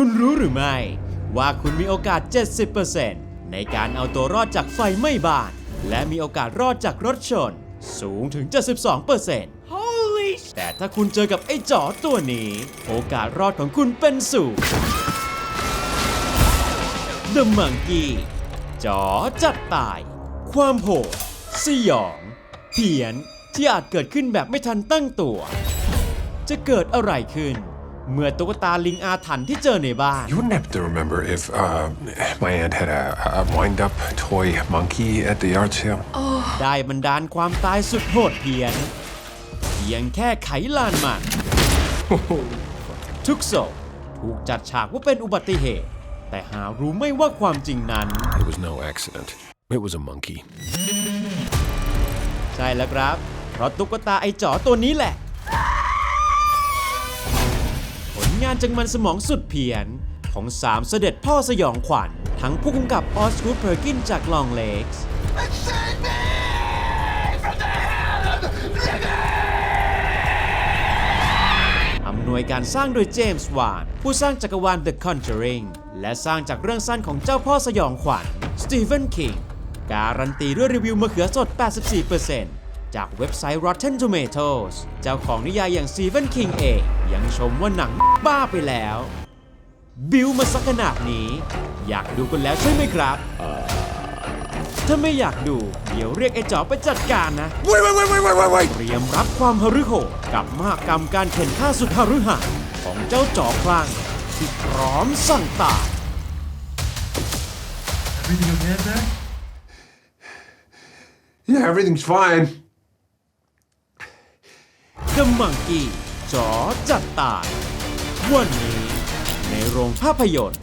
คุณรู้หรือไม่ ว่าคุณมีโอกาส 70%ในการเอาตัวรอดจากไฟไหม้บ้าน และมีโอกาสรอดจากรถชน สูงถึง 72% Holy แต่ถ้าคุณเจอกับไอ้จ๋อตัวนี้ โอกาสรอดของคุณเป็นศูนย์ The Monkey จ๋อจัดตาย ความโหดสยอง เพี้ยนที่อาจเกิดขึ้นแบบไม่ทันตั้งตัว จะเกิดอะไรขึ้น เมื่อตุ๊กตาลิงอาถรรพ์ที่เจอในบ้าน You wouldn't happen to remember if uh, my aunt had a, a wind up toy monkey at the yard sale? ได้บันดาลความตายสุดโหดเพี้ยนเพียงแค่ไขลานมัน ทุกศพถูกจัดฉากว่าเป็นอุบัติเหตุ แต่หารู้ไม่ว่าความจริงนั้น It was no accident. It was a monkey. ใช่แล้วครับ เพราะตุ๊กตาไอ้จ๋อตัวนี้แหละ งานจังมันสมองสุดเพี้ยน ของสามเสด็จพ่อสยองขวัญ ทั้งผู้กำกับออสกูดเพอร์กินจากลองเล็กส์อำนวยการสร้างโดยเจมส์วานผู้สร้างจักรวาล The Conjuring และสร้างจากเรื่องสั้นของเจ้าพ่อสยองขวัญสตีเฟนคิงการันตีด้วยรีวิวมะเขือสด 84% จากเว็บไซต์ Rotten Tomatoes เจ้าของนิยายอย่าง Stephen King เองยังชมว่าหนังบ้าไปแล้ว บิวมาสักขนาดนี้ อยากดูกันแล้วใช่ไหมครับ ถ้าไม่อยากดูเดี๋ยวเรียกไอ้จ๋อไปจัดการนะ Wait, wait, wait, wait, wait, wait, wait! เตรียมรับความหฤโหดกับมหากรรมการเข็นฆ่าสุดหฤหันของเจ้าจ๋อคลั่งที่พร้อมสั่งตาย Everything okay up there? Yeah, everything's fine. The Monkey จอจัดตายวันนี้ในโรงภาพยนตร์